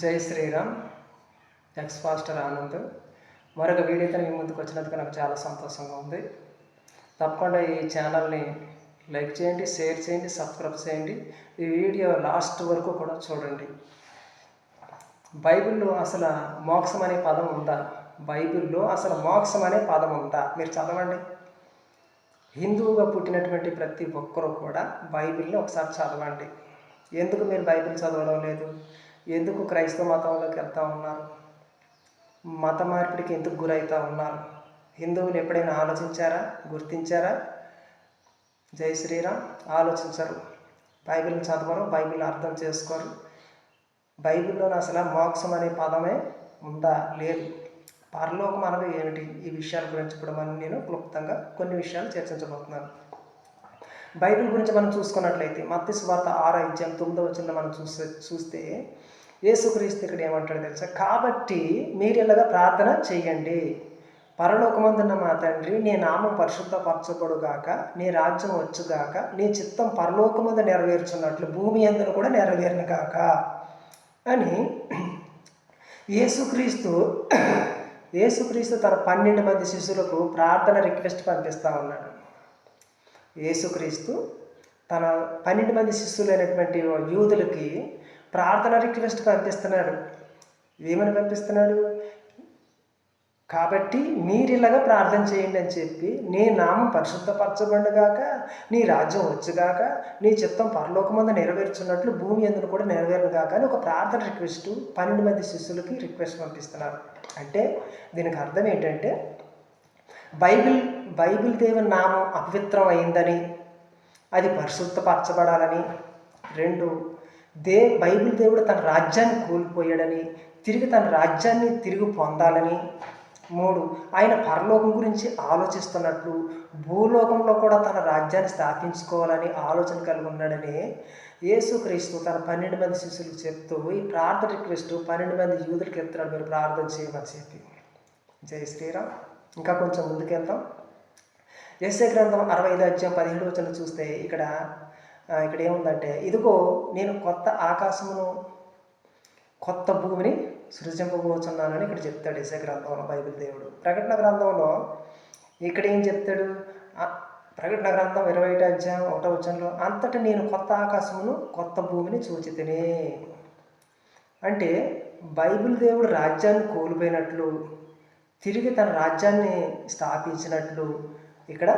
జై Sriram. X faster Anand. మరొక వీడియోతో మీ ముందుకు వచ్చినందుకు నాకు చాలా సంతోషంగా ఉంది. తప్పకుండా ఈ ఛానల్ని లైక్ చేయండి షేర్ చేయండి సబ్స్క్రైబ్ చేయండి. ఈ వీడియో లాస్ట్ వరకు కూడా చూడండి. బైబిల్లో అసలు మోక్షం అనే పదం ఉందా? బైబిల్లో అసలు మోక్షం అనే పదం ఉందా? మీరు చదవండి. హిందువుగా పుట్టినటువంటి ప్రతి ఒక్కరూ కూడా బైబిల్ని ఒకసారి చదవండి. ఎందుకు మీరు బైబిల్ చదవడం లేదు? ఎందుకు క్రైస్తవ మతంలోకి వెళ్తూ ఉన్నారు? మత మార్పిడికి ఎందుకు గురవుతూ ఉన్నారు? హిందువులు ఎప్పుడైనా ఆలోచించారా? గుర్తించారా? జై శ్రీరామ్ ఆలోచించరు. బైబిల్ని చదవరు బైబిల్ అర్థం చేసుకోరు. బైబిల్లో అసలు మోక్షం అనే పదమే ఉందా? లేదు. పరలోకం అనగా ఏమిటి? ఈ విషయాల గురించి కూడా మనం నేను క్లుప్తంగా కొన్ని విషయాలు చర్చించబోతున్నాను. బైబిల్ గురించి మనం చూసుకున్నట్లయితే మత్తి స్వార్త ఆరు అధ్యాయం తొమ్మిదో వచ్చిన మనం చూస్తే చూస్తే యేసుక్రీస్తు ఇక్కడ ఏమంటాడు తెలుసా? కాబట్టి మీరు ఇలాగా ప్రార్థన చేయండి. పరలోకమందున్న మా తండ్రి నీ నామం పరిశుద్ధపరచబడుగాక నీ రాజ్యం వచ్చుగాక నీ చిత్తం పరలోకమంద నెరవేర్చున్నట్లు భూమి ఎందును కూడా నెరవేరును గాక అని యేసుక్రీస్తు యేసుక్రీస్తు తన పన్నెండు మంది శిష్యులకు ప్రార్థన రిక్వెస్ట్ పంపిస్తూ ఉన్నాడు. యేసుక్రీస్తు తన పన్నెండు మంది శిష్యులైనటువంటి యూదులకి ప్రార్థన రిక్వెస్ట్ పంపిస్తున్నాడు. ఏమని పంపిస్తున్నాడు? కాబట్టి మీరు ఇలాగా ప్రార్థన చేయండి అని చెప్పి నీ నామం పరిశుద్ధపరచబడిగాక నీ రాజ్యం వచ్చుగాక నీ చిత్తం పరలోకమందు నెరవేర్చున్నట్లు భూమి ఎందుకు కూడా నెరవేరుగాక అని ఒక ప్రార్థన రిక్వెస్ట్ పన్నెండు మంది శిష్యులకి రిక్వెస్ట్ పంపిస్తున్నారు. అంటే దీనికి అర్థం ఏంటంటే బైబిల్ బైబిల్ దేవుని నామం అపవిత్రం అయిందని అది పరిశుద్ధపరచబడాలని రెండు దే బైబిల్ దేవుడు తన రాజ్యాన్ని కోల్పోయాడని తిరిగి తన రాజ్యాన్ని తిరిగి పొందాలని. మూడు ఆయన పరలోకం గురించి ఆలోచిస్తున్నట్లు భూలోకంలో కూడా తన రాజ్యాన్ని స్థాపించుకోవాలని ఆలోచన కలిగి ఉన్నాడని యేసుక్రీస్తు తన పన్నెండు మంది శిష్యులకు చెప్తూ ఈ ప్రార్థన రిక్వెస్ట్ పన్నెండు మంది యూదులకు ఎత్తున్నాడు మీరు ప్రార్థన చేయమని చెప్పి. జై శ్రీరామ్. ఇంకా కొంచెం ముందుకెళ్తాం ఎస్ఏ గ్రంథం అరవై ఐదు అధ్యాయం పదిహేడు వచ్చిన చూస్తే ఇక్కడ ఇక్కడ ఏముందంటే ఇదిగో నేను కొత్త ఆకాశమును కొత్త భూమిని సృజింపబోచున్నానని ఇక్కడ చెప్తాడు ఇసే గ్రంథంలో బైబిల్ దేవుడు. ప్రకటన గ్రంథంలో ఇక్కడ ఏం చెప్తాడు? ప్రకటన గ్రంథం ఇరవై ఒకటి అధ్యాయం ఒకటో వచనంలో అంతటి నేను కొత్త ఆకాశమును కొత్త భూమిని చూచితిని. అంటే బైబిల్ దేవుడు రాజ్యాన్ని కోల్పోయినట్లు తిరిగి తన రాజ్యాన్ని స్థాపించినట్లు ఇక్కడ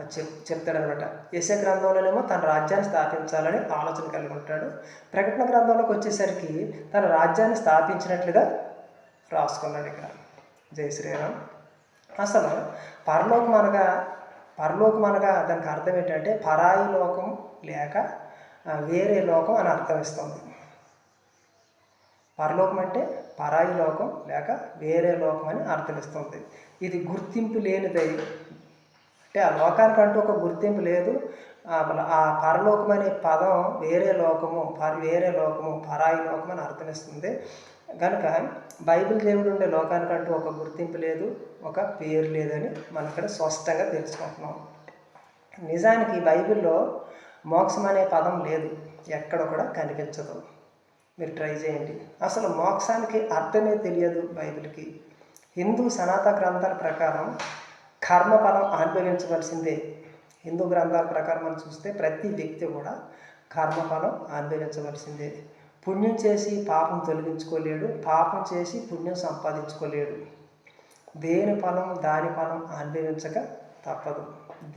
చెప్ చెప్తాడనమాట యశ గ్రంథంలోనేమో తన రాజ్యాన్ని స్థాపించాలని ఆలోచన కలిగి ఉంటాడు ప్రకటన గ్రంథంలోకి వచ్చేసరికి తన రాజ్యాన్ని స్థాపించినట్లుగా రాసుకున్నాడు ఇక్కడ. జై శ్రీరామ్. అసలు పరలోకం అనగా పరలోకం అనగా దానికి అర్థం ఏంటంటే పరాయి లోకం లేక వేరే లోకం అని అర్థం ఇస్తుంది. పరలోకం అంటే పరాయి లోకం లేక వేరే లోకం అని అర్థమిస్తుంది ఇది గుర్తింపు లేనిదై అంటే ఆ లోకానికంటూ ఒక గుర్తింపు లేదు. ఆ ఆ పరలోకం అనే పదం వేరే లోకము పర వేరే లోకము పరాయి లోకం అని అర్థమిస్తుంది. కనుక బైబిల్ దేవుడు ఉండే లోకానికంటూ ఒక గుర్తింపు లేదు ఒక పేరు లేదని మనం ఇక్కడ స్పష్టంగా తెలుసుకుంటున్నాం. నిజానికి బైబిల్లో మోక్షం అనే పదం లేదు ఎక్కడ కూడా కనిపించదు. మీరు ట్రై చేయండి. అసలు మోక్షానికి అర్థమే తెలియదు బైబిల్కి. హిందూ సనాతన గ్రంథాల ప్రకారం కర్మఫలం అనుభవించవలసిందే హిందూ గ్రంథాల ప్రకారం మనం చూస్తే ప్రతి వ్యక్తి కూడా కర్మఫలం అనుభవించవలసిందే పుణ్యం చేసి పాపం తొలగించుకోలేడు పాపం చేసి పుణ్యం సంపాదించుకోలేడు. దేని ఫలం దాని ఫలం అనుభవించక తప్పదు.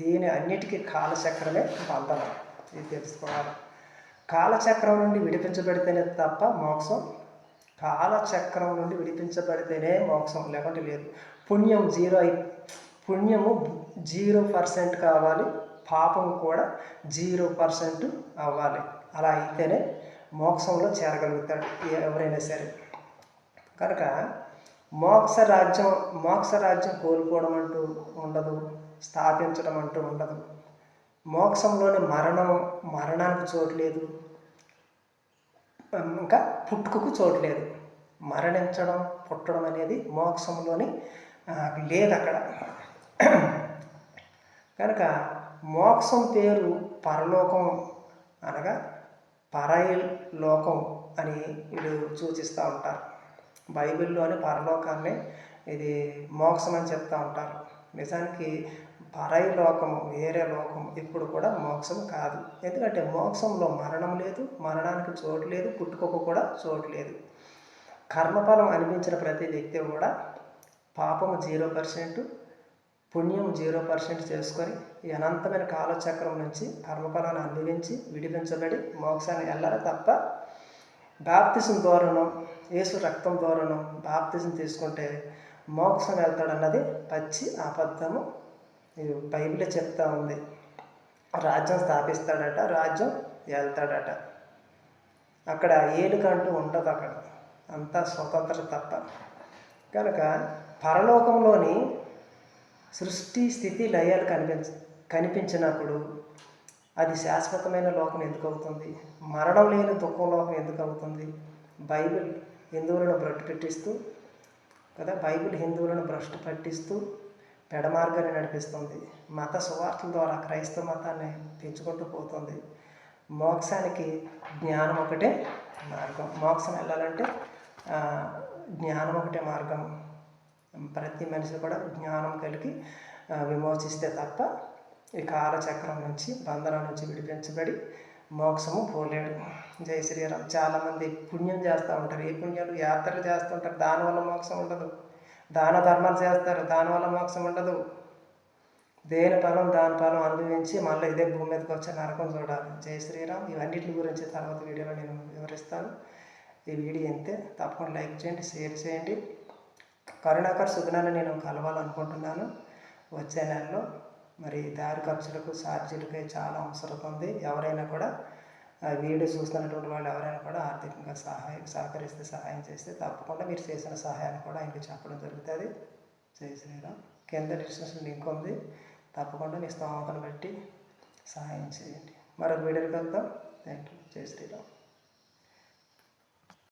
దీని అన్నిటికీ కాలచక్రమే బంధనం. ఇది తెలుసుకోవాలి. కాలచక్రం నుండి విడిపించబడితేనే తప్ప మోక్షం కాలచక్రం నుండి విడిపించబడితేనే మోక్షం. లేకుంటే లేదు. పుణ్యం జీరో అయి పుణ్యము జీరో పర్సెంట్ కావాలి పాపం కూడా జీరో పర్సెంట్ అవ్వాలి. అలా అయితేనే మోక్షంలో చేరగలుగుతాడు ఎవరైనా సరే. కనుక మోక్ష రాజ్యం మోక్ష రాజ్యం కోల్పోవడం అంటూ ఉండదు స్థాపించడం అంటూ ఉండదు. మోక్షంలోని మరణం మరణానికి చోట్లేదు ఇంకా పుట్టుకకు చోట్లేదు మరణించడం పుట్టడం అనేది మోక్షంలోని లేదు అక్కడ. కనుక మోక్షం పేరు పరలోకం అనగా పరై లోకం అని వీళ్ళు సూచిస్తూ ఉంటారు. బైబిల్లోని పరలోకాన్ని ఇది మోక్షం అని చెప్తూ ఉంటారు. నిజానికి పరై లోకము వేరే లోకం ఇప్పుడు కూడా మోక్షం కాదు. ఎందుకంటే మోక్షంలో మరణం లేదు మరణానికి చోటు లేదు పుట్టుకోకు కూడా చోటు లేదు. కర్మఫలం అనిపించిన ప్రతి వ్యక్తి కూడా పాపము జీరో పర్సెంట్ పుణ్యం జీరో పర్సెంట్ చేసుకొని ఈ అనంతమైన కాలచక్రం నుంచి కర్మఫలాన్ని అనుభవించి విడిపించబడి మోక్షాన్ని వెళ్ళాలి తప్ప బాప్తిజం ద్వారాను యేసు రక్తం ద్వారాను బాప్తిజం తీసుకుంటే మోక్షం వెళ్తాడన్నది పచ్చి అబద్ధము ఇది బైబిలే చెప్తా ఉంది. రాజ్యం స్థాపిస్తాడట రాజ్యం వెళ్తాడట. అక్కడ ఏలుకంటూ ఉండదు అక్కడ. అంతా స్వతంత్ర తప్ప. కనుక పరలోకంలోని సృష్టి స్థితి లయాలు కనిపించ కనిపించినప్పుడు అది శాశ్వతమైన లోకం ఎందుకు అవుతుంది? మరణం లేని దుఃఖం లోకం ఎందుకు అవుతుంది? బైబిల్ హిందువులను భ్రష్టు పెట్టిస్తూ కదా బైబిల్ హిందువులను భ్రష్టు పట్టిస్తూ పెడమార్గాన్ని నడిపిస్తుంది. మత సువార్తల ద్వారా క్రైస్తవ మతాన్ని పెంచుకుంటూ పోతుంది. మోక్షానికి జ్ఞానం ఒకటే మార్గం. మోక్షం వెళ్ళాలంటే జ్ఞానం ఒకటే మార్గం. ప్రతి మనిషి కూడా జ్ఞానం కలిగి విమోచిస్తే తప్ప ఈ కాలచక్రం నుంచి బంధనం నుంచి విడిపించబడి మోక్షము పోలేడు. జై శ్రీరామ్. చాలామంది పుణ్యం చేస్తూ ఉంటారు. ఏ పుణ్యాలు? యాత్రలు చేస్తుంటారు దానివల్ల మోక్షం ఉండదు. దాన ధర్మాలు చేస్తారు. దానివల్ల మోక్షం ఉండదు. దేని ఫలం దాని ఫలం అనుభవించి మళ్ళీ ఇదే భూమి మీదకి వచ్చే నరకం చూడాలి. జై శ్రీరామ్. ఇవన్నిటి గురించి తర్వాత వీడియోలో నేను వివరిస్తాను. ఈ వీడియో అంతే తప్పకుండా లైక్ చేయండి షేర్ చేయండి. కరుణాకర్ సుగుణాన్ని నేను కలవాలనుకుంటున్నాను. వచ్చే నెలలో మరి దారి ఖర్చులకు ఛార్జీలకి చాలా అవసరం ఉంది. ఎవరైనా కూడా వీడియో చూస్తున్నటువంటి వాళ్ళు ఎవరైనా కూడా ఆర్థికంగా సహాయం సహకరిస్తే సహాయం చేస్తే తప్పకుండా మీరు చేసిన సహాయాన్ని కూడా ఆయనకి చెప్పడం జరుగుతుంది. జై శ్రీరామ్. కింద డిస్క్రిప్షన్ లింక్ ఉంది. తప్పకుండా మీ స్తోమతను బట్టి సహాయం చేయండి. మరొక వీడియోకి వెళ్తాం థ్యాంక్ యూ జై శ్రీరామ్.